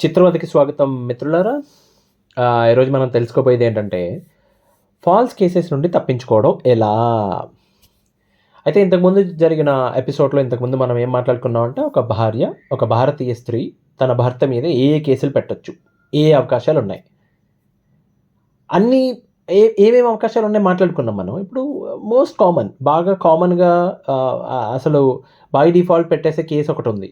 చిత్రవతికి స్వాగతం మిత్రులారా. ఈరోజు మనం తెలుసుకోబోయేది ఏంటంటే ఫాల్స్ కేసెస్ నుండి తప్పించుకోవడం ఎలా? అయితే ఇంతకుముందు జరిగిన ఎపిసోడ్లో ఇంతకుముందు మనం ఏం మాట్లాడుకున్నాం అంటే ఒక భార్య ఒక భారతీయ స్త్రీ తన భర్త మీద ఏ ఏ కేసులు పెట్టొచ్చు ఏ ఏ అవకాశాలు ఉన్నాయి? అన్నీ ఏ ఏమేమి అవకాశాలు ఉన్నాయి మాట్లాడుకున్నాం మనం? ఇప్పుడు మోస్ట్ కామన్ బాగా కామన్గా అసలు బై డిఫాల్ట్ పెట్టేసే కేసు ఒకటి ఉంది.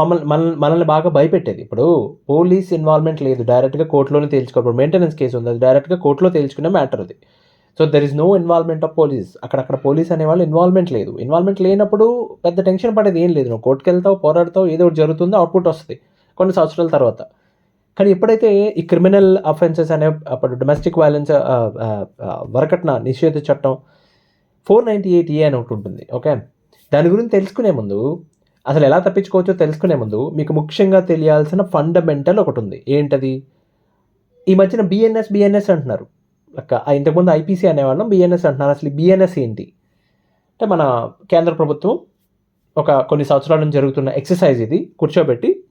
మమ్మల్ని మనల్ని మనల్ని బాగా భయపెట్టేది. ఇప్పుడు పోలీస్ ఇన్వాల్వ్మెంట్ లేదు. డైరెక్ట్గా కోర్టులోనే తేల్చుకో ఇప్పుడు మెయింటెనెన్స్ కేసు ఉంది. అది డైరెక్ట్గా కోర్టులో తేల్చుకునే మ్యాటర్ అది. So there is no involvement of police అక్కడక్కడ పోలీస్ అనేవాళ్ళు ఇన్వాల్వ్మెంట్ లేదు. ఇన్వాల్వ్మెంట్ లేనప్పుడు పెద్ద టెన్షన్ పడేది ఏం లేదు. నువ్వు కోర్టుకు వెళ్తావు పోరాడతావు ఏదో ఒకటి జరుగుతుందో అవుట్పుట్ వస్తుంది. కొన్ని సంవత్సరాల తర్వాత. కానీ ఎప్పుడైతే ఈ క్రిమినల్ అఫెన్సెస్ అనే అప్పుడు డొమెస్టిక్ వైలెన్స్ వరకట్న నిషేధ చట్టం ఫోర్ నైంటీ ఎయిట్ ఏ అని ఒకటి ఉంటుంది. ఓకే దాని గురించి తెలుసుకునే ముందు అసలు ఎలా తప్పించుకోవచ్చో తెలుసుకునే ముందు మీకు ముఖ్యంగా తెలియాల్సిన ఫండమెంటల్ ఒకటి ఉంది. ఏంటది? ఈ మధ్యన బిఎన్ఎస్ బిఎన్ఎస్ అంటున్నారు. లెక్క ఇంతకుముందు ఐపీసీ అనేవాళ్ళం బిఎన్ఎస్ అంటున్నారు. అసలు బిఎన్ఎస్ ఏంటి? అంటే మన కేంద్ర ప్రభుత్వం ఒక కొన్ని సంవత్సరాల నుంచి జరుగుతున్న ఎక్సర్సైజ్ ఇది. కూర్చోబెట్టి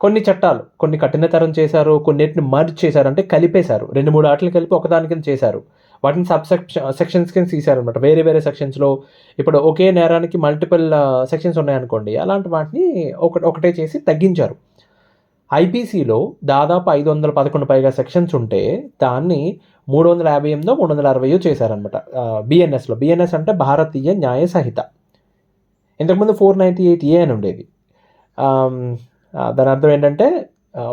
కొన్ని చట్టాలు కొన్ని కఠినతరం చేశారు కొన్నిటిని మర్జ్ చేశారు అంటే కలిపేశారు. రెండు మూడు ఆటలు కలిపి ఒకదాని కింద చేశారు. వాటిని సబ్ సెక్షన్స్ uh, కింద తీశారనమాట వేరే వేరే సెక్షన్స్లో ఇప్పుడు ఒకే నేరానికి మల్టిపుల్ సెక్షన్స్ uh, ఉన్నాయనుకోండి అలాంటి వాటిని ఒక ఒకటే చేసి తగ్గించారు. ఐపీసీలో దాదాపు ఐదు వందల పదకొండు పైగా సెక్షన్స్ ఉంటే దాన్ని మూడు వందల యాభై ఎనిమిదో మూడు వందల అరవయో చేశారనమాట బిఎన్ఎస్లో బిఎన్ఎస్ అంటే భారతీయ న్యాయ సంహిత. ఇంతకుముందు ఫోర్ నైంటీ ఎయిట్ ఏ అని ఉండేది. దాని అర్థం ఏంటంటే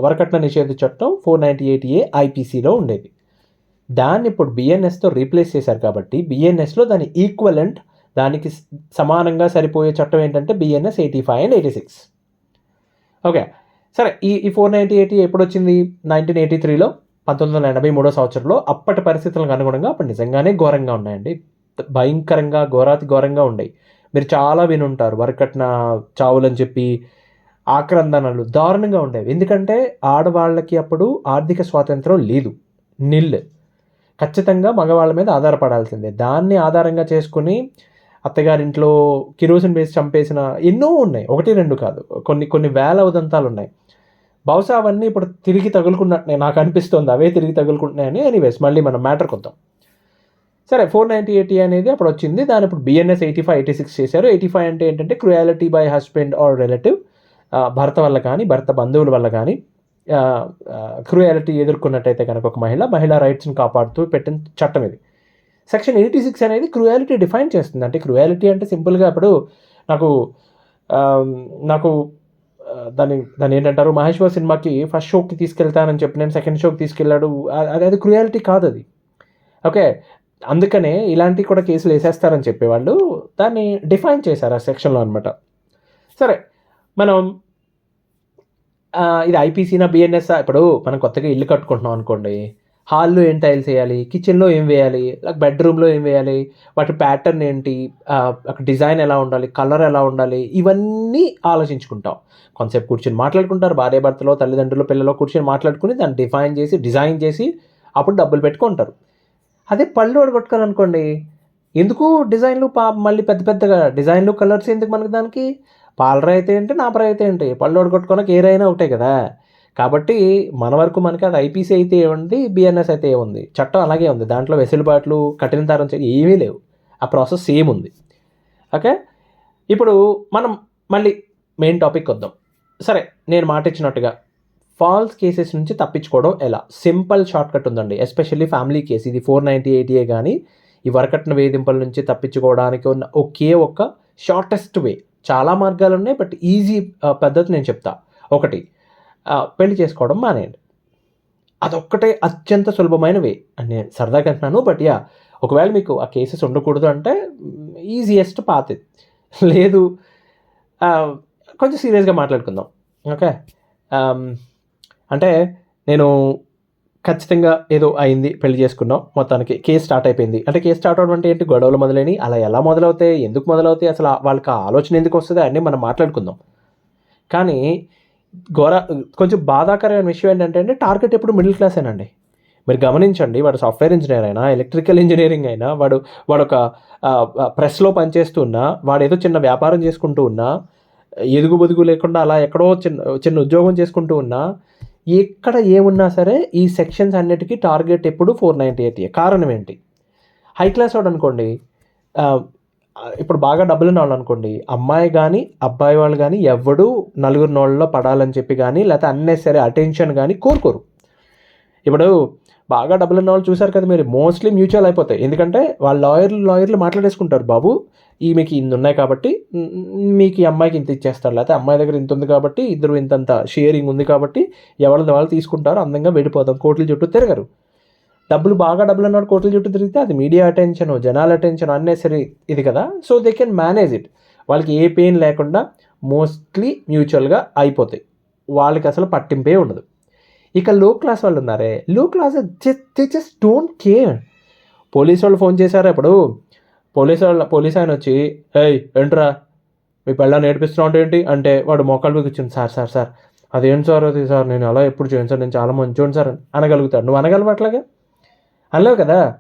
వరకట్న నిషేధ చట్టం ఫోర్ నైంటీ ఎయిట్ ఏ ఐపీసీలో ఉండేది. దాన్ని ఇప్పుడు బిఎన్ఎస్తో రీప్లేస్ చేశారు కాబట్టి బిఎన్ఎస్లో దాని ఈక్వలెంట్ దానికి సమానంగా సరిపోయే చట్టం ఏంటంటే BNS eighty five and eighty six okay సరే ఈ ఈ ఫోర్ నైంటీ ఎయిటీ ఎప్పుడు వచ్చింది నైన్టీన్ ఎయిటీ త్రీలో పంతొమ్మిది వందల ఎనభై మూడో సంవత్సరంలో అప్పటి పరిస్థితులకు అనుగుణంగా అప్పుడు నిజంగానే ఘోరంగా ఉన్నాయండి. భయంకరంగా ఘోరాతి ఘోరంగా ఉండేవి మీరు చాలా వినుంటారు వరకట్న చావులని చెప్పి ఆక్రందనలు దారుణంగా ఉండేవి. ఎందుకంటే ఆడవాళ్ళకి అప్పుడు ఆర్థిక స్వాతంత్రం లేదు నిల్. ఖచ్చితంగా మగవాళ్ళ మీద ఆధారపడాల్సిందే. దాన్ని ఆధారంగా చేసుకుని అత్తగారింట్లో కిరోసిన్ వేసి చంపేసిన ఎన్నో ఉన్నాయి. ఒకటి రెండు కాదు. కొన్ని కొన్ని వేల ఉదంతాలు ఉన్నాయి. బహుశా అవన్నీ ఇప్పుడు తిరిగి తగులుకున్నట్టే నాకు అనిపిస్తుంది. అవే తిరిగి తగులుకుంటున్నాయని ఎనీవేస్ మళ్ళీ మనం మ్యాటర్కి వద్దాం సరే ఫోర్ నైంటీ ఎయిటీ అనేది అప్పుడు వచ్చింది. దాని ఇప్పుడు BNS eighty five eighty six చేశారు. ఎయిటీ ఫైవ్ అంటే ఏంటంటే cruelty by husband or relative భర్త వల్ల కానీ భర్త బంధువుల వల్ల కానీ క్రూయాలిటీ ఎదుర్కొన్నట్టయితే కనుక ఒక మహిళ మహిళా రైట్స్ని కాపాడుతూ పెట్టిన చట్టం ఇది. సెక్షన్ ఎయిటీ సిక్స్ అనేది క్రూయాలిటీ డిఫైన్ చేస్తుంది. అంటే క్రూయాలిటీ అంటే సింపుల్గా ఇప్పుడు నాకు నాకు దాని దాన్ని దాన్ని ఏంటంటారు మహేశ్వర్ సినిమాకి ఫస్ట్ షోకి తీసుకెళ్తానని చెప్పి నేను సెకండ్ షోకి తీసుకెళ్ళాడు. అది అది క్రూయాలిటీ కాదు అది. ఓకే? అందుకనే ఇలాంటి కూడా కేసులు వేసేస్తారని చెప్పేవాళ్ళు. దాన్ని డిఫైన్ చేశారు ఆ సెక్షన్లో అనమాట సరే మనం ఇది ఐపీసీనా బిఎన్ఎస్ ఇప్పుడు మనం కొత్తగా ఇల్లు కట్టుకుంటున్నాం అనుకోండి. హాల్లో ఏం టైల్స్ వేయాలి? కిచెన్లో ఏం వేయాలి? లైక్ బెడ్రూమ్లో ఏం వేయాలి? వాటి ప్యాటర్న్ ఏంటి? అక్కడ డిజైన్ ఎలా ఉండాలి? కలర్ ఎలా ఉండాలి? ఇవన్నీ ఆలోచించుకుంటాం. కొంతసేపు కూర్చొని మాట్లాడుకుంటారు. భార్యాభర్తలో తల్లిదండ్రులు పిల్లలు కూర్చొని మాట్లాడుకుని దాన్ని డిఫైన్ చేసి డిజైన్ చేసి అప్పుడు డబ్బులు పెట్టుకుంటారు. అదే పళ్ళు కొట్టుకోవాలనుకోండి ఎందుకు డిజైన్లు పా మళ్ళీ పెద్ద పెద్దగా? డిజైన్లు కలర్స్ ఎందుకు మనకి దానికి? పాలరాయి అయితే ఏంటి నాపరాయి అయితే ఏంటి పళ్ళు కొట్టుకోవడానికి ఏరైనా ఒకటే కదా. కాబట్టి మన వరకు మనకి అది ఐపీసీ అయితే ఏముంది బిఎన్ఎస్ అయితే ఏముంది? చట్టం అలాగే ఉంది. దాంట్లో వెసులుబాట్లు కఠినతరం చర్య ఏమీ లేవు. ఆ ప్రాసెస్ సేమ్ ఉంది. ఓకే? ఇప్పుడు మనం మళ్ళీ మెయిన్ టాపిక్ వద్దాం సరే నేను మాట ఇచ్చినట్టుగా. ఫాల్స్ కేసెస్ నుంచి తప్పించుకోవడం ఎలా? సింపుల్ షార్ట్ కట్ ఉందండి. Especially family case. ఇది ఫోర్ నైంటీ ఎయిటీఏ కానీ ఈ వరకట్న వేధింపుల నుంచి తప్పించుకోవడానికి ఉన్న ఒకే ఒక్క షార్టెస్ట్ వే. చాలా మార్గాలు ఉన్నాయి బట్ ఈజీ పద్ధతి నేను చెప్తా. ఒకటి పెళ్ళి చేసుకోవడం మానేయండి. అదొక్కటే అత్యంత సులభమైన వే. అని నేను సరదాగా అంటున్నాను బట్ యా ఒకవేళ మీకు ఆ కేసెస్ ఉండకూడదు అంటే ఈజియెస్ట్ పాత్ లేదు కొంచెం సీరియస్గా మాట్లాడుకుందాం. ఓకే? అంటే నేను ఖచ్చితంగా ఏదో అయింది పెళ్ళి చేసుకున్నాం మొత్తానికి కేసు స్టార్ట్ అయిపోయింది. అంటే కేసు స్టార్ట్ అవడం అంటే ఏంటి? గొడవలు మొదలైనవి అలా ఎలా మొదలవుతాయి? ఎందుకు మొదలవుతాయి? అసలు వాళ్ళకి ఆ ఆలోచన ఎందుకు వస్తుంది? అన్నీ మనం మాట్లాడుకుందాం. కానీ ఘోర కొంచెం బాధాకరమైన విషయం ఏంటంటే అండి టార్గెట్ ఎప్పుడు మిడిల్ క్లాసేనండి మీరు గమనించండి వాడు సాఫ్ట్వేర్ ఇంజనీర్ అయినా ఎలక్ట్రికల్ ఇంజనీరింగ్ అయినా వాడు వాడు ఒక ప్రెస్లో పనిచేస్తూ ఉన్నా వాడు ఏదో చిన్న వ్యాపారం చేసుకుంటూ ఉన్నా ఎదుగు బొదుగు లేకుండా అలా ఎక్కడో చిన్న చిన్న ఉద్యోగం చేసుకుంటూ ఉన్నా ఎక్కడ ఏమున్నా సరే ఈ సెక్షన్స్ అన్నిటికీ టార్గెట్ ఎప్పుడు ఫోర్ నైంటీ ఎయిట్ కారణం ఏంటి? హై క్లాస్ వాడు అనుకోండి ఇప్పుడు బాగా డబ్బులు వాళ్ళు అనుకోండి అమ్మాయి కానీ అబ్బాయి వాళ్ళు కానీ ఎవడు నలుగురు నోళ్ళలో పడాలని చెప్పి కానీ లేకపోతే అన్నెసరీ అటెన్షన్ కానీ కోరుకోరు. ఇప్పుడు బాగా డబ్బులు ఉన్న వాళ్ళు చూశారు కదా మీరు. మోస్ట్లీ మ్యూచువల్ అయిపోతాయి. ఎందుకంటే వాళ్ళ లాయర్లు లాయర్లు మాట్లాడేసుకుంటారు బాబు. ఈ మీకు ఇన్ని ఉన్నాయి కాబట్టి మీకు ఈ అమ్మాయికి ఇంత ఇచ్చేస్తారు. లేకపోతే అమ్మాయి దగ్గర ఇంత ఉంది కాబట్టి ఇద్దరు ఇంతంత షేరింగ్ ఉంది కాబట్టి ఎవరిది వాళ్ళు తీసుకుంటారు అందంగా వెళ్ళిపోతాం కోట్ల చుట్టూ తిరగరు. డబ్బులు బాగా డబ్బులు అన్నాడు కోట్ల చుట్టూ తిరిగితే అది మీడియా అటెన్షన్ జనాల అటెన్షన్ అన్నెసరీ ఇది కదా. So they can manage it వాళ్ళకి ఏ పెయిన్ లేకుండా మోస్ట్లీ మ్యూచువల్గా అయిపోతాయి. వాళ్ళకి అసలు పట్టింపే ఉండదు. ఇక లో క్లాస్ వాళ్ళు ఉన్నారే. Low class they just don't care police వాళ్ళు ఫోన్ చేశారు ఇప్పుడు? పోలీస్ వాళ్ళ పోలీస్ ఆయన వచ్చి ఏయ్ ఏంట్రా? మీ పెళ్ళాన్ని నేర్పిస్తున్నావు అంటే ఏంటి? అంటే వాడు మోకాళ్ళ మీద కూర్చుని సార్ సార్ సార్ అదేంటి సార్ అది సార్? నేను అలా ఎప్పుడు చేయను సార్ నేను చాలా మంచోడు సార్ అనగలుగుతాను అనగలుగుతాడు. నువ్వు అనగలవు అట్లాగా? అనలేవు కదా?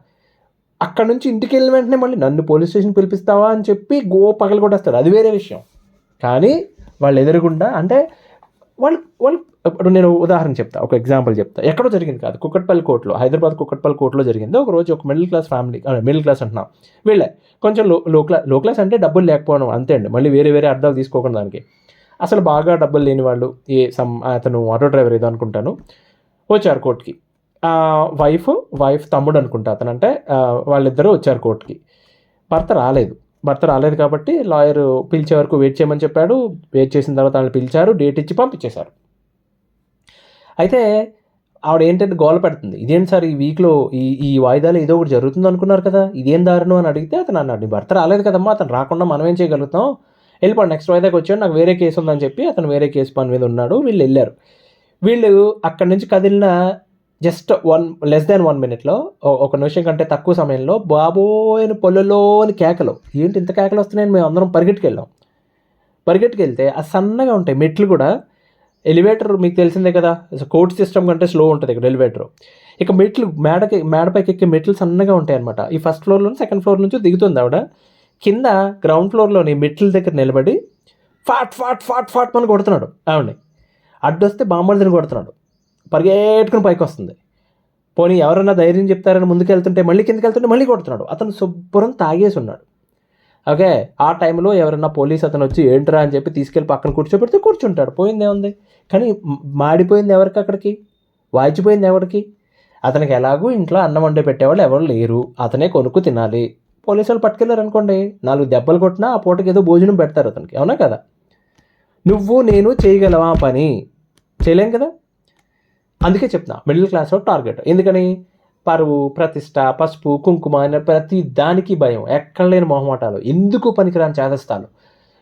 అక్కడ నుంచి ఇంటికి వెళ్ళిన వెంటనే మళ్ళీ నన్ను పోలీస్ స్టేషన్ పిలిపిస్తావా? అని చెప్పి గో పగలు కొట్టేస్తాడు అది వేరే విషయం. కానీ వాళ్ళు ఎదురుగుండా అంటే వాళ్ళు వాళ్ళు ఇప్పుడు నేను ఉదాహరణ చెప్తా ఒక ఎగ్జాంపుల్ చెప్తా. ఎక్కడో జరిగింది కాదు కుక్కట్పల్లి కోర్టులో హైదరాబాద్ కుక్కట్పల్లి కోర్టులో జరిగింది. ఒక రోజు ఒక middle class family middle class అంటున్నాం. వీళ్ళే కొంచెం లో లో క్లాస్లో క్లాస్ అంటే డబ్బులు లేకపోవడం అంతే అండి. మళ్ళీ వేరే వేరే అర్థాలు తీసుకోకుండా దానికి. అసలు బాగా డబ్బులు లేని వాళ్ళు ఏ సమ్ అతను ఆటో డ్రైవర్ ఏదో అనుకుంటాను వచ్చారు కోర్టుకి. వైఫ్ వైఫ్ తమ్ముడు అనుకుంటా అతను. అంటే వాళ్ళిద్దరూ వచ్చారు కోర్టుకి. భర్త రాలేదు. భర్త రాలేదు కాబట్టి లాయర్ పిలిచే వరకు వెయిట్ చేయమని చెప్పాడు. వెయిట్ చేసిన తర్వాత వాళ్ళని పిలిచారు. డేట్ ఇచ్చి పంపించేశారు. అయితే ఆవిడ ఏంటంటే గోల పెడుతుంది. ఇదేంటి సార్ ఈ వీక్లో ఈ ఈ వాయిదాలు ఏదో ఒకటి జరుగుతుంది అనుకున్నారు కదా? ఇదేం దారుణం అని అడిగితే అతను అన్నాడు నీ భర్త రాలేదు కదమ్మా అతను రాకుండా మనం ఏం చేయగలుగుతాం? వెళ్ళిపోండి నెక్స్ట్ వాయిదాకి వచ్చాడు. నాకు వేరే కేసు ఉందని చెప్పి అతను వేరే కేసు పని మీద ఉన్నాడు. వీళ్ళు వెళ్ళారు. వీళ్ళు అక్కడి నుంచి కదిలిన just one less than one మినిట్లో ఒక నిమిషం కంటే తక్కువ సమయంలో బాబోయని పొలంలోని కేకలు. ఏంటి ఇంత కేకలు వస్తున్నాయని మేము అందరం పరిగెట్టుకెళ్ళాం. పరిగెట్టుకెళ్తే ఆ సన్నగా ఉంటాయి మెట్లు కూడా. ఎలివేటర్ మీకు తెలిసిందే కదా కోర్ట్ సిస్టమ్ కంటే స్లో ఉంటుంది ఇక్కడ ఎలివేటర్ ఇక మెట్లు మేడకి మేడపైకి ఎక్కే మెట్లు సన్నగా ఉంటాయి అనమాట ఈ ఫస్ట్ ఫ్లోర్లో సెకండ్ ఫ్లోర్ నుంచి దిగుతుంది ఆవిడ. కింద గ్రౌండ్ ఫ్లోర్లోని మెట్ల దగ్గర నిలబడి ఫాట్ ఫాట్ ఫాట్ ఫాట్ మనం కొడుతున్నాడు ఆవిడని. అడ్డొస్తే బామ్మడిని కొడుతున్నాడు. పరిగెట్టుకుని పైకి వస్తుంది పోనీ ఎవరన్నా ధైర్యం చెప్తారని ముందుకు వెళ్తుంటే మళ్ళీ కిందకి వెళ్తుంటే మళ్ళీ కొడుతున్నాడు. అతను శుభ్రం తాగేసి ఉన్నాడు. ఓకే ఆ టైంలో ఎవరన్నా పోలీస్ అతను వచ్చి ఏంట్రా అని చెప్పి తీసుకెళ్ళి పక్కన కూర్చోబెడితే కూర్చుంటాడు. పోయిందే ఉంది కానీ మాడిపోయింది ఎవరికి అక్కడికి? వాచిపోయింది ఎవరికి? అతనికి ఎలాగూ ఇంట్లో అన్నం వండే పెట్టేవాళ్ళు ఎవరు లేరు. అతనే కొనుక్కు తినాలి. పోలీసు వాళ్ళు పట్టుకెళ్ళారు అనుకోండి నాలుగు దెబ్బలు కొట్టినా ఆ పూటకి ఏదో భోజనం పెడతారు అతనికి. అవునా కదా? నువ్వు నేను చేయగలవా పని? చేయలేం కదా? అందుకే చెప్తున్నా మిడిల్ క్లాస్లో టార్గెట్ ఎందుకని? పరువు ప్రతిష్ట పసుపు కుంకుమ అనే ప్రతి దానికి భయం. ఎక్కడ లేని మొహమాటాలు ఎందుకు పనికిరాని చేదస్తాలు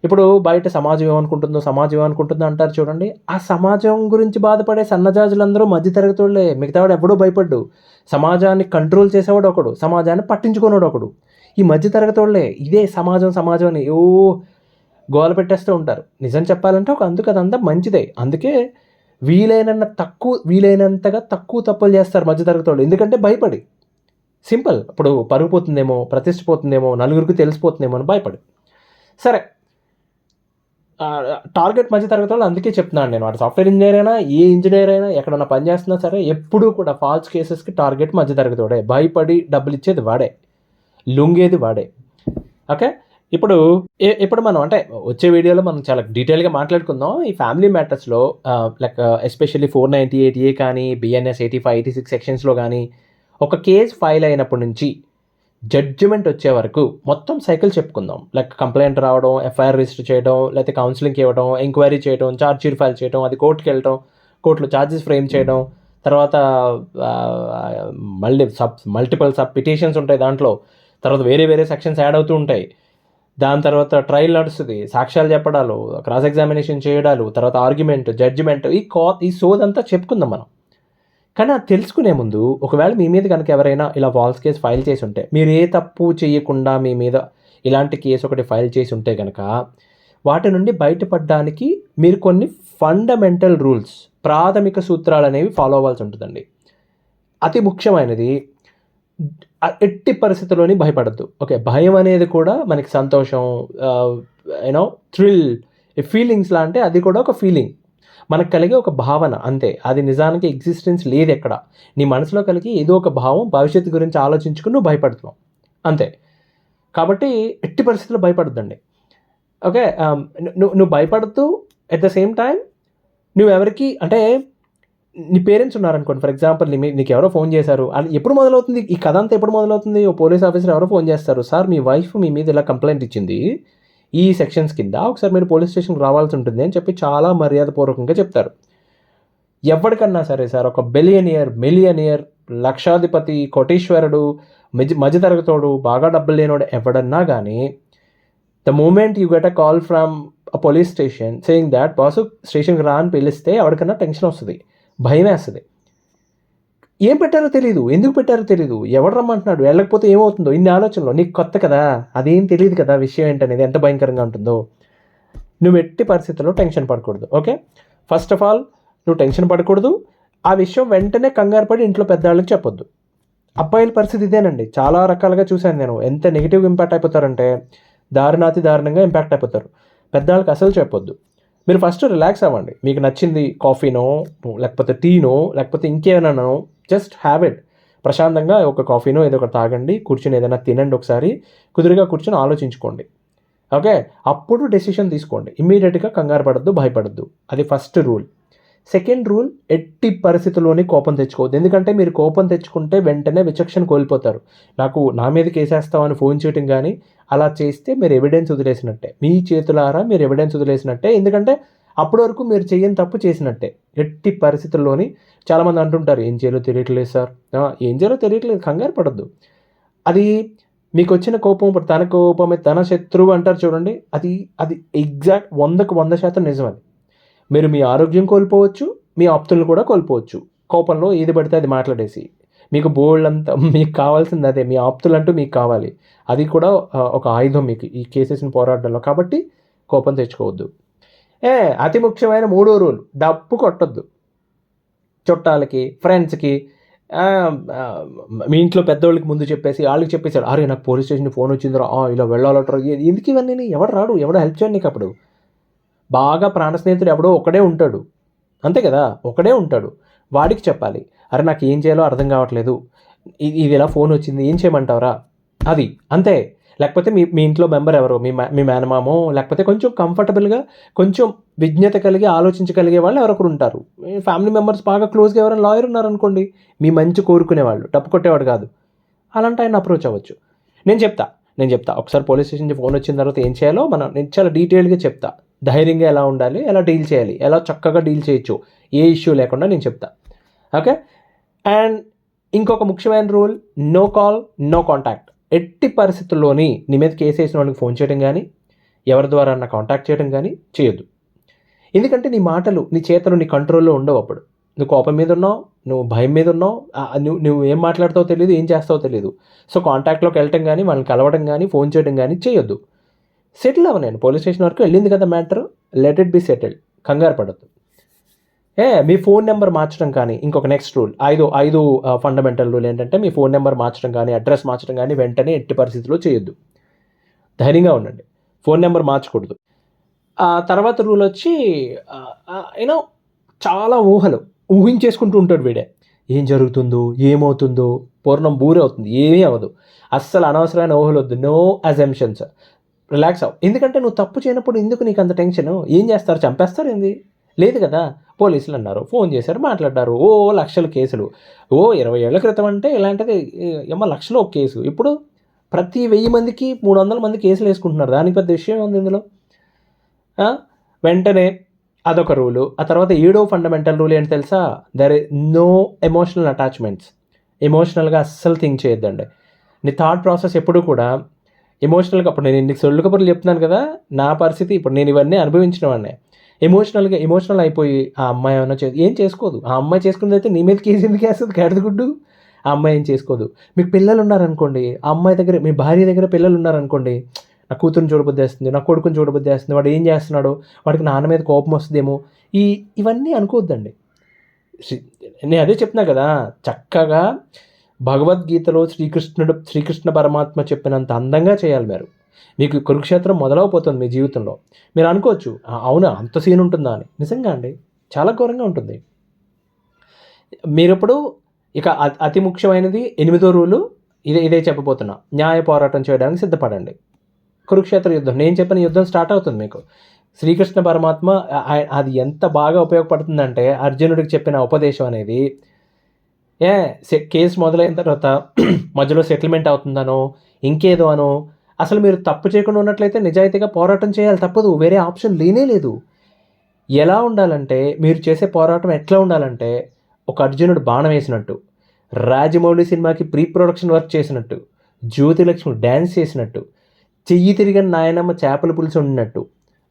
ఇప్పుడు బయట సమాజం ఏమనుకుంటుందో సమాజం ఏమనుకుంటుందో అంటారు చూడండి. ఆ సమాజం గురించి బాధపడే సన్నజాజులందరూ మధ్యతరగతి వాళ్ళే మిగతావాడు ఎవడో భయపడ్డు. సమాజాన్ని కంట్రోల్ చేసేవాడు ఒకడు. సమాజాన్ని పట్టించుకునేవాడు ఒకడు. ఈ మధ్యతరగతి వాళ్ళే ఇదే సమాజం సమాజం అని. ఓ గోల పెట్టేస్తూ ఉంటారు. నిజం చెప్పాలంటే ఒక అందుకు అదంతా మంచిదే. అందుకే వీలైనంత తక్కువ వీలైనంతగా తక్కువ తప్పులు చేస్తారు మధ్యతరగతి వాళ్ళు. ఎందుకంటే భయపడి. సింపుల్. ఇప్పుడు పరుగు పోతుందేమో ప్రతిష్ట పోతుందేమో నలుగురికి తెలిసిపోతుందేమో అని భయపడి. సరే. టార్గెట్ మధ్య తరగతి వాళ్ళు అందుకే చెప్తున్నాను నేను. వాడు సాఫ్ట్వేర్ ఇంజనీర్ అయినా ఏ ఇంజనీర్ అయినా ఎక్కడన్నా పని చేస్తున్నా సరే ఎప్పుడూ కూడా ఫాల్స్ కేసెస్కి టార్గెట్ మధ్య తరగతి వాడే. భయపడి డబ్బులు ఇచ్చేది వాడే. లుంగేది వాడే. ఓకే? ఇప్పుడు ఇప్పుడు మనం అంటే వచ్చే వీడియోలో మనం చాలా డీటెయిల్గా మాట్లాడుకుందాం. ఈ family మ్యాటర్స్లో like especially four ninety eight A కానీ BNS eighty five eighty six సెక్షన్స్లో కానీ ఒక కేస్ ఫైల్ అయినప్పటి నుంచి జడ్జిమెంట్ వచ్చే వరకు మొత్తం సైకిల్ చెప్పుకుందాం. లైక్ కంప్లైంట్ రావడం ఎఫ్ఐఆర్ రిజిస్టర్ చేయడం లేకపోతే కౌన్సిలింగ్ ఇవ్వడం ఎంక్వైరీ చేయడం ఛార్జ్ షీట్ ఫైల్ చేయడం అది కోర్టుకి వెళ్ళడం కోర్టులో ఛార్జెస్ ఫ్రేమ్ చేయడం తర్వాత మళ్ళీ సబ్ మల్టిపుల్ సబ్ పిటిషన్స్ ఉంటాయి దాంట్లో తర్వాత వేరే వేరే సెక్షన్స్ యాడ్ అవుతూ ఉంటాయి. దాని తర్వాత ట్రయల్ నడుస్తుంది సాక్ష్యాలు చెప్పడాలు క్రాస్ ఎగ్జామినేషన్ చేయడాలు తర్వాత ఆర్గ్యుమెంట్ జడ్జిమెంట్ ఈ కా ఈ సోదంతా చెప్పుకుందాం మనం. కానీ అది తెలుసుకునే ముందు ఒకవేళ మీ మీద కనుక ఎవరైనా ఇలా ఫాల్స్ కేసు ఫైల్ చేసి ఉంటే మీరు ఏ తప్పు చేయకుండా మీ మీద ఇలాంటి కేసు ఒకటి ఫైల్ చేసి ఉంటే కనుక వాటి నుండి బయటపడడానికి మీరు కొన్ని ఫండమెంటల్ రూల్స్ ప్రాథమిక సూత్రాలు అనేవి ఫాలో అవ్వాల్సి ఉంటుందండి. అతి ముఖ్యమైనది ఎట్టి పరిస్థితుల్లోని భయపడద్దు. ఓకే భయం అనేది కూడా మనకి సంతోషం యూనో థ్రిల్ ఫీలింగ్స్లా అంటే అది కూడా ఒక ఫీలింగ్ మనకు కలిగే ఒక భావన అంతే. అది నిజానికి ఎగ్జిస్టెన్స్ లేదు ఎక్కడ. నీ మనసులో కలిగి ఏదో ఒక భావం భవిష్యత్తు గురించి ఆలోచించుకుని నువ్వు భయపడుతున్నావు. అంతే. కాబట్టి ఎట్టి పరిస్థితుల్లో భయపడద్దండి. ఓకే నువ్వు నువ్వు భయపడుతూ ఎట్ ద సేమ్ టైం నువ్వు ఎవరికి అంటే నీ పేరెంట్స్ ఉన్నారనుకోండి ఫర్ ఎగ్జాంపుల్ నీ నీకు ఎవరో ఫోన్ చేశారు అది ఎప్పుడు మొదలవుతుంది? ఈ కథ అంతా ఎప్పుడు మొదలవుతుంది? ఓ పోలీస్ ఆఫీసర్ ఎవరో ఫోన్ చేస్తారు సార్ మీ వైఫ్ మీ మీద ఇలా కంప్లైంట్ ఇచ్చింది. ఈ సెక్షన్స్ కింద ఒకసారి మీరు పోలీస్ స్టేషన్కి రావాల్సి ఉంటుంది అని చెప్పి చాలా మర్యాదపూర్వకంగా చెప్తారు. ఎవరికన్నా సరే సార్ ఒక బిలియనియర్ మిలియనియర్ లక్షాధిపతి కోటీశ్వరుడు మధ్య మధ్యతరగతోడు బాగా డబ్బులు లేనోడు ఎవడన్నా కానీ the moment you get a call from a police station saying that boss స్టేషన్కి రా అని పిలిస్తే ఎవరికన్నా టెన్షన్ వస్తుంది. భయం వేస్తుంది ఏం పెట్టారో తెలియదు ఎందుకు పెట్టారో తెలియదు ఎవడు రమ్మంటున్నాడు? వెళ్ళకపోతే ఏమవుతుందో? ఇన్ని ఆలోచనలు. నీకు కొత్త కదా. అదేం తెలియదు కదా విషయం ఏంటనేది ఎంత భయంకరంగా ఉంటుందో. నువ్వు ఎట్టి పరిస్థితుల్లో టెన్షన్ పడకూడదు. ఓకే? ఫస్ట్ ఆఫ్ ఆల్ నువ్వు టెన్షన్ పడకూడదు. ఆ విషయం వెంటనే కంగారు పడి ఇంట్లో పెద్దవాళ్ళకి చెప్పొద్దు. అబ్బాయిల పరిస్థితి ఇదేనండి. చాలా రకాలుగా చూశాను నేను. ఎంత నెగిటివ్ ఇంపాక్ట్ అయిపోతారంటే దారుణాతి దారుణంగా ఇంపాక్ట్ అయిపోతారు. పెద్దవాళ్ళకి అసలు చెప్పొద్దు. మీరు ఫస్ట్ రిలాక్స్ అవ్వండి. మీకు నచ్చింది కాఫీనో లేకపోతే టీనో లేకపోతే ఇంకేమైనానో జస్ట్ హ్యావ్ ఇట్ ప్రశాంతంగా ఒక కాఫీనో ఏదో ఒకటి తాగండి కూర్చొని ఏదైనా తినండి ఒకసారి కుదురుగా కూర్చొని ఆలోచించుకోండి. ఓకే? అప్పుడు డెసిషన్ తీసుకోండి. ఇమ్మీడియట్గా కంగారు పడద్దు భయపడద్దు. అది ఫస్ట్ రూల్ సెకండ్ రూల్ ఎట్టి పరిస్థితుల్లోని కోపం తెచ్చుకోవద్దు. ఎందుకంటే మీరు కోపం తెచ్చుకుంటే వెంటనే విచక్షణ కోల్పోతారు. నాకు నా మీద కేసేస్తామని ఫోన్ చేయటం కానీ అలా చేస్తే మీరు ఎవిడెన్స్ వదిలేసినట్టే. మీ చేతులారా మీరు ఎవిడెన్స్ వదిలేసినట్టే. ఎందుకంటే అప్పటి వరకు మీరు చేయని తప్పు చేసినట్టే. ఎట్టి పరిస్థితుల్లోని చాలామంది అంటుంటారు ఏం చేయాలో తెలియట్లేదు సార్. ఏం చేయాలో తెలియట్లేదు కంగారు పడద్దు. అది మీకు వచ్చిన కోపం ఇప్పుడు తన కోపమే తన శత్రువు అంటారు చూడండి అది అది ఎగ్జాక్ట్ వందకు వంద శాతం నిజం అది. మీరు మీ ఆరోగ్యం కోల్పోవచ్చు మీ ఆప్తులను కూడా కోల్పోవచ్చు. కోపంలో ఏది పడితే అది మాట్లాడేసి. మీకు బోల్డ్ అంతా మీకు కావాల్సింది అదే మీ ఆప్తులంటూ మీకు కావాలి. అది కూడా ఒక ఆయుధం మీకు ఈ కేసెస్ని పోరాడడంలో కాబట్టి కోపం తెచ్చుకోవద్దు. ఏ అతి ముఖ్యమైన మూడో రూల్ డప్పు కొట్టద్దు. చుట్టాలకి ఫ్రెండ్స్కి మీ ఇంట్లో పెద్దవాళ్ళకి ముందు చెప్పేసి వాళ్ళకి చెప్పేశారు అరే నాకు పోలీస్ స్టేషన్ ఫోన్ వచ్చిందిరా ఇలా వెళ్ళాలట్రా. ఎందుకు ఇవన్నీ ఎవడు రాడు? ఎవడో హెల్ప్ చేయండి నీకు అప్పుడు? బాగా ప్రాణ స్నేహితుడు ఎవడో ఒకడే ఉంటాడు. అంతే కదా? ఒకడే ఉంటాడు. వాడికి చెప్పాలి. అరే నాకు ఏం చేయాలో అర్థం కావట్లేదు. ఇది ఇలా ఫోన్ వచ్చింది ఏం చేయమంటారా అది అంతే. లేకపోతే మీ మీ ఇంట్లో మెంబర్ ఎవరు? మీ మీ మేనమామో? లేకపోతే కొంచెం కంఫర్టబుల్గా కొంచెం విజ్ఞత కలిగి ఆలోచించగలిగే వాళ్ళు ఎవరొకరు ఉంటారు. ఫ్యామిలీ మెంబర్స్ బాగా క్లోజ్గా ఎవరైనా లాయర్ ఉన్నారనుకోండి మీ మంచి కోరుకునేవాళ్ళు టప్పు కొట్టేవాడు కాదు. అలాంటి ఆయన అప్రోచ్ అవ్వచ్చు. నేను చెప్తా నేను చెప్తా. ఒకసారి పోలీస్ స్టేషన్కి ఫోన్ వచ్చిన తర్వాత ఏం చేయాలో మనం నేను చాలా డీటెయిల్గా చెప్తా. ధైర్యంగా ఎలా ఉండాలి ఎలా డీల్ చేయాలి ఎలా చక్కగా డీల్ చేయొచ్చు ఏ ఇష్యూ లేకుండా నేను చెప్తా. ఓకే? అండ్ ఇంకొక ముఖ్యమైన rule no call no contact ఎట్టి పరిస్థితుల్లోని నీ మీద కేసు వేసిన వాడికి ఫోన్ చేయడం కానీ ఎవరి ద్వారా నా కాంటాక్ట్ చేయడం కానీ చేయొద్దు. ఎందుకంటే నీ మాటలు నీ చేతలు నీ కంట్రోల్లో ఉండవు అప్పుడు. నువ్వు కోపం మీద ఉన్నావు నువ్వు భయం మీద ఉన్నావు నువ్వు నువ్వు ఏం మాట్లాడతావో తెలియదు ఏం చేస్తావో తెలియదు సో కాంటాక్ట్లోకి వెళ్ళటం కానీ వాళ్ళని కలవడం కానీ ఫోన్ చేయడం కానీ చేయొద్దు. సెటిల్ అవ్వ పోలీస్ స్టేషన్ వరకు వెళ్ళింది కదా matter let it be settled కంగారు పడద్దు. ఏ మీ ఫోన్ నెంబర్ మార్చడం కానీ ఇంకొక నెక్స్ట్ రూల్ ఐదు ఐదు ఫండమెంటల్ రూల్ ఏంటంటే మీ ఫోన్ నెంబర్ మార్చడం కానీ అడ్రస్ మార్చడం కానీ వెంటనే ఎట్టి పరిస్థితుల్లో చేయొద్దు. ధైర్యంగా ఉండండి. ఫోన్ నెంబర్ మార్చకూడదు. తర్వాత రూల్ వచ్చి యూనో చాలా ఊహలు. ఊహించేసుకుంటూ ఉంటాడు వీడే. ఏం జరుగుతుందో ఏమవుతుందో పూర్ణం బూరే అవుతుంది ఏమీ అవ్వదు. అస్సలు అనవసరమైన ఊహలు వద్దు. నో అజంప్షన్స్ రిలాక్స్ అవ్వు. ఎందుకంటే నువ్వు తప్పు చేయనప్పుడు ఎందుకు నీకు అంత టెన్షన్ ఏం చేస్తారు? చంపేస్తారు ఏంది? లేదు కదా. పోలీసులు అన్నారు ఫోన్ చేశారు మాట్లాడారు. ఓ లక్షల కేసులు. ఓ ఇరవై ఏళ్ళ క్రితం అంటే ఇలాంటిది ఏమో లక్షలో ఒక కేసు. ఇప్పుడు ప్రతి వెయ్యి మందికి మూడు వందల మంది కేసులు వేసుకుంటున్నారు. దానికి పెద్ద విషయం ఉంది ఇందులో? వెంటనే అదొక రూలు. ఆ తర్వాత ఏడో ఫండమెంటల్ రూల్ ఏంటి తెలుసా? దర్ నో ఎమోషనల్ అటాచ్మెంట్స్ ఎమోషనల్గా అస్సలు థింక్ చేయొద్దండి. నీ థాట్ ప్రాసెస్ ఎప్పుడు కూడా ఎమోషనల్గా అప్పుడు నేను ఇన్ని సొల్లు కబుర్లు చెప్తున్నాను కదా నా పరిస్థితి ఇప్పుడు నేను ఇవన్నీ అనుభవించిన వాడినే. ఎమోషనల్గా ఎమోషనల్ అయిపోయి ఆ అమ్మాయి ఏమైనా చే ఏం చేసుకోదు. ఆ అమ్మాయి చేసుకున్నది అయితే నీ మీద కేసు ఎందుకు వేస్తుంది? కేడదగుడ్డు ఆ అమ్మాయి ఏం చేసుకోదు. మీకు పిల్లలు ఉన్నారనుకోండి ఆ అమ్మాయి దగ్గర మీ భార్య దగ్గర పిల్లలు ఉన్నారనుకోండి నా కూతురుని చూడబుద్ధి వేస్తుంది నా కొడుకుని చూడబుద్ధి వేస్తుంది వాడు ఏం చేస్తున్నాడు వాడికి నాన్న మీద కోపం వస్తుందేమో ఈ ఇవన్నీ అనుకోవద్దండి. నేను అదే చెప్తున్నా కదా చక్కగా భగవద్గీతలో శ్రీకృష్ణుడు శ్రీకృష్ణ పరమాత్మ చెప్పినంత అందంగా చేయాలి మీరు. మీకు కురుక్షేత్రం మొదలవపోతుంది మీ జీవితంలో. మీరు అనుకోవచ్చు అవునా అంత సీన్ ఉంటుందా అని. నిజంగా అండి చాలా ఘోరంగా ఉంటుంది. మీరెప్పుడు ఇక అతి ముఖ్యమైనది ఎనిమిదో రూలు ఇదే ఇదే చెప్పబోతున్నా. న్యాయ పోరాటం చేయడానికి సిద్ధపడండి. కురుక్షేత్ర యుద్ధం నేను చెప్పిన యుద్ధం స్టార్ట్ అవుతుంది మీకు. శ్రీకృష్ణ పరమాత్మ అది ఎంత బాగా ఉపయోగపడుతుందంటే అర్జునుడికి చెప్పిన ఉపదేశం అనేది ఏ సె- కేసు మొదలైన తర్వాత మధ్యలో సెటిల్మెంట్ అవుతుందనో ఇంకేదో అనో అసలు మీరు తప్పు చేయకుండా ఉన్నట్లయితే నిజాయితీగా పోరాటం చేయాలి తప్పదు. వేరే ఆప్షన్ లేనే లేదు. ఎలా ఉండాలంటే మీరు చేసే పోరాటం ఎట్లా ఉండాలంటే ఒక అర్జునుడు బాణం వేసినట్టు రాజమౌళి సినిమాకి ప్రీ ప్రొడక్షన్ వర్క్ చేసినట్టు జ్యోతిలక్ష్మి డ్యాన్స్ చేసినట్టు చెయ్యి తిరిగిన నాయనమ్మ చేపల పులుసు ఉండినట్టు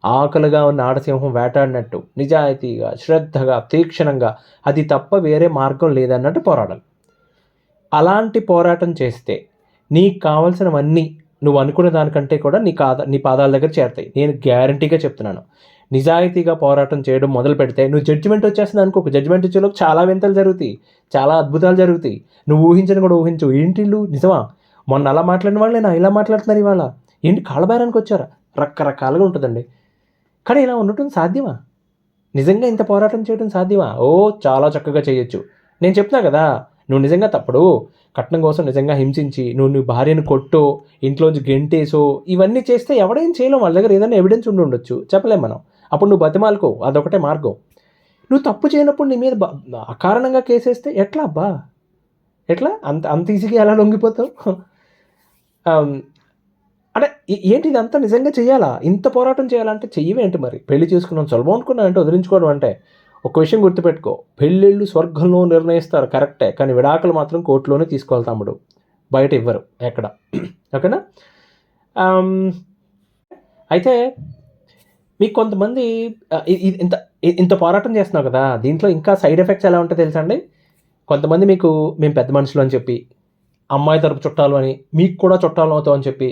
ఆకలిగా ఉన్న ఆడసింహం వేటాడినట్టు నిజాయితీగా శ్రద్ధగా తీక్షణంగా అది తప్ప వేరే మార్గం లేదన్నట్టు పోరాడాలి. అలాంటి పోరాటం చేస్తే నీకు కావాల్సినవన్నీ నువ్వు అనుకున్న దానికంటే కూడా నీ కాద నీ పాదాల దగ్గర చేరతాయి. నేను గ్యారంటీగా చెప్తున్నాను. నిజాయితీగా పోరాటం చేయడం మొదలు పెడితే నువ్వు జడ్జిమెంట్ వచ్చేస్తుంది అనుకో జడ్జిమెంట్ వచ్చేలోపు చాలా వింతలు జరుగుతాయి. చాలా అద్భుతాలు జరుగుతాయి. నువ్వు ఊహించని కూడా ఊహించు. ఏంటిళ్ళు నిజమా? మొన్న అలా మాట్లాడిన వాళ్ళే నా ఇలా మాట్లాడుతున్నారు ఇవాళ. ఏంటి కాళ్ళబేరానికి వచ్చారా? రకరకాలుగా ఉంటుందండి. కానీ ఇలా ఉండటం సాధ్యమా? నిజంగా ఇంత పోరాటం చేయడం సాధ్యమా? ఓ చాలా చక్కగా చేయొచ్చు. నేను చెప్తున్నా కదా నువ్వు నిజంగా తప్పుడు. కట్నం కోసం నిజంగా హింసించి నువ్వు నీ భార్యను కొట్టో ఇంట్లోంచి గెంటేసో ఇవన్నీ చేస్తే ఎవడేం చేయలేం. వాళ్ళ దగ్గర ఏదైనా ఎవిడెన్స్ ఉండి ఉండొచ్చు. చెప్పలేం మనం. అప్పుడు నువ్వు బతిమాలకో. అదొకటే మార్గం. నువ్వు తప్పు చేయనప్పుడు నీ మీద అకారణంగా కేసేస్తే ఎట్లా అబ్బా? ఎట్లా? అంత అంత ఈజీగా ఎలా లొంగిపోతావు? అంటే ఏంటి ఇదంతా నిజంగా చేయాలా? ఇంత పోరాటం చేయాలంటే చెయ్యవేంటి మరి? పెళ్ళి చేసుకున్నాం సులభం అనుకున్నా అంటే వదిలించుకోవడం అంటే. ఒక విషయం గుర్తుపెట్టుకో. పెళ్ళిళ్ళు స్వర్గంలో నిర్ణయిస్తారు కరెక్టే. కానీ విడాకులు మాత్రం కోర్టులోనే తీసుకోవాలి తమ్ముడు. బయట ఇవ్వరు ఎక్కడ. ఓకేనా? అయితే మీకు కొంతమంది ఇంత ఇంత పోరాటం చేస్తున్నావు కదా దీంట్లో ఇంకా సైడ్ ఎఫెక్ట్స్ ఎలా ఉంటాయో తెలుసా అండి? కొంతమంది మీకు మేము పెద్ద మనుషులు అని చెప్పి అమ్మాయి తరపు చుట్టాలు అని మీకు కూడా చుట్టాలు అవుతాం అని చెప్పి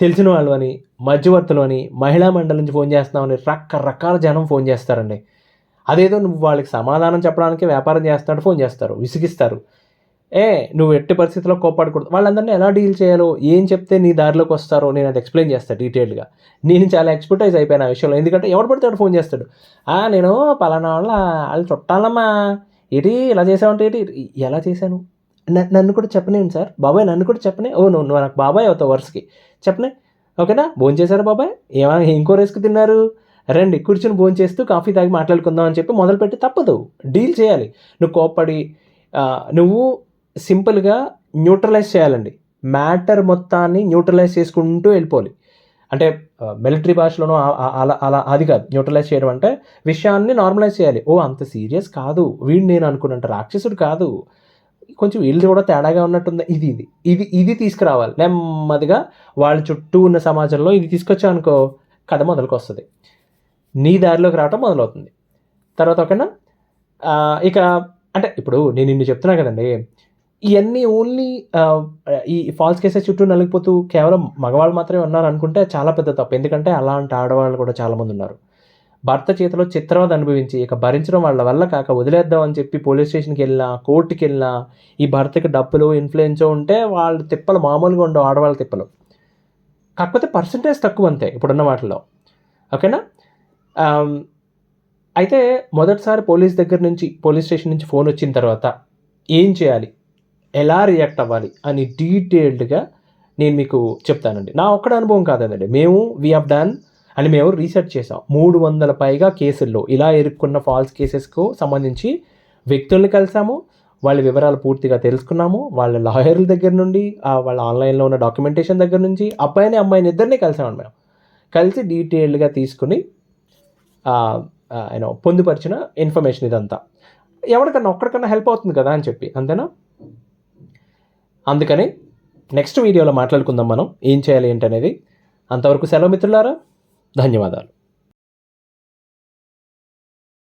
తెలిసిన వాళ్ళు అని మధ్యవర్తులు అని మహిళా మండలి నుంచి ఫోన్ చేస్తున్నామని రకరకాల జనం ఫోన్ చేస్తారండి. అదేదో నువ్వు వాళ్ళకి సమాధానం చెప్పడానికి వ్యాపారం చేస్తాడు ఫోన్ చేస్తారు విసిగిస్తారు. ఏ నువ్వు ఎట్టి పరిస్థితిలో కోపాడకూడదు వాళ్ళందరినీ ఎలా డీల్ చేయాలో ఏం చెప్తే నీ దారిలోకి వస్తారో నేను అది ఎక్స్ప్లెయిన్ చేస్తాను డీటెయిల్గా నేను చాలా ఎక్స్పర్టైజ్ అయిపోయాను ఆ విషయంలో. ఎందుకంటే ఎవడు పడితే ఫోన్ చేస్తాడు. "ఆ, నేను పలానా వాళ్ళ వాళ్ళు చుట్టాలమ్మా. ఏటి ఇలా చేసావంటే ఏంటి? ఎలా చేశాను? నన్ను కూడా చెప్పనేను సార్. బాబాయ్ నన్ను కూడా చెప్పనే. ఓ నువ్వు నువ్వు నాకు బాబాయ్ అవుతావు వరుసకి. చెప్పనే. ఓకేనా? భోజనం చేశారు బాబాయ్? ఏమైనా ఏం కూర వేసుకు తిన్నారు? రండి కూర్చుని భోజనం చేస్తూ కాఫీ తాగి మాట్లాడుకుందాం అని చెప్పి మొదలుపెట్టి తప్పదు. డీల్ చేయాలి. నువ్వు కోప్పడి నువ్వు సింపుల్గా న్యూట్రలైజ్ చేయాలండి. మ్యాటర్ మొత్తాన్ని న్యూట్రలైజ్ చేసుకుంటూ వెళ్ళిపోవాలి. అంటే మిలిటరీ భాషలోనూ అలా అలా అది కాదు. న్యూట్రలైజ్ చేయడం అంటే విషయాన్ని నార్మలైజ్ చేయాలి. ఓ అంత సీరియస్ కాదు. వీడు నేను అనుకున్నంత రాక్షసుడు కాదు. కొంచెం వీళ్ళు కూడా తేడాగా ఉన్నట్టుంది. ఇది ఇది ఇది ఇది తీసుకురావాలి. నెమ్మదిగా వాళ్ళ చుట్టూ ఉన్న సమాజంలో ఇది తీసుకొచ్చా అనుకో కథ మొదలుకొస్తుంది. నీ దారిలోకి రావటం మొదలవుతుంది. తర్వాత ఓకేనా ఇక అంటే ఇప్పుడు నేను ఇన్ని చెప్తున్నా కదండి. ఇవన్నీ ఓన్లీ ఈ ఫాల్స్ కేసెస్ చుట్టూ నలిగిపోతూ కేవలం మగవాళ్ళు మాత్రమే ఉన్నారు అనుకుంటే చాలా పెద్ద తప్పు. ఎందుకంటే అలాంటి ఆడవాళ్ళు కూడా చాలామంది ఉన్నారు. భర్త చేతిలో చిత్రవద అనుభవించి ఇక భరించడం వాళ్ళ వల్ల కాక వదిలేద్దాం అని చెప్పి పోలీస్ స్టేషన్కి వెళ్ళినా కోర్టుకి వెళ్ళినా ఈ భర్తకి డబ్బులు ఇన్ఫ్లుయెన్స్ ఉంటే వాళ్ళ తిప్పలు మామూలుగా ఉండవు ఆడవాళ్ళ తిప్పలు. కాకపోతే పర్సంటేజ్ తక్కువ అంతే ఇప్పుడున్న వాటిలో. ఓకేనా? అయితే మొదటిసారి పోలీస్ దగ్గర నుంచి పోలీస్ స్టేషన్ నుంచి ఫోన్ వచ్చిన తర్వాత ఏం చేయాలి? ఎలా రియాక్ట్ అవ్వాలి? అని డీటెయిల్డ్గా నేను మీకు చెప్తానండి. నా ఒక్కడ అనుభవం కాదండి మేము వీ హ్యావ్ డన్ అని మేము రీసెర్చ్ చేసాం మూడు వందల పైగా కేసుల్లో ఇలా ఎరుక్కున్న ఫాల్స్ కేసెస్కు సంబంధించి వ్యక్తుల్ని కలిసాము. వాళ్ళ వివరాలు పూర్తిగా తెలుసుకున్నాము. వాళ్ళ లాయర్ల దగ్గర నుండి వాళ్ళ ఆన్లైన్లో ఉన్న డాక్యుమెంటేషన్ దగ్గర నుంచి అబ్బాయిని అమ్మాయిని ఇద్దరిని కలిసామండి మేము. కలిసి డీటెయిల్డ్గా తీసుకుని యూనో పొందుపరిచిన ఇన్ఫర్మేషన్ ఇదంతా. ఎవరికన్నా ఒక్కడికన్నా హెల్ప్ అవుతుంది కదా అని చెప్పి అంతేనా? అందుకని నెక్స్ట్ వీడియోలో మాట్లాడుకుందాం మనం ఏం చేయాలి ఏంటనేది. అంతవరకు సెలవు మిత్రులారా ధన్యవాదాలు.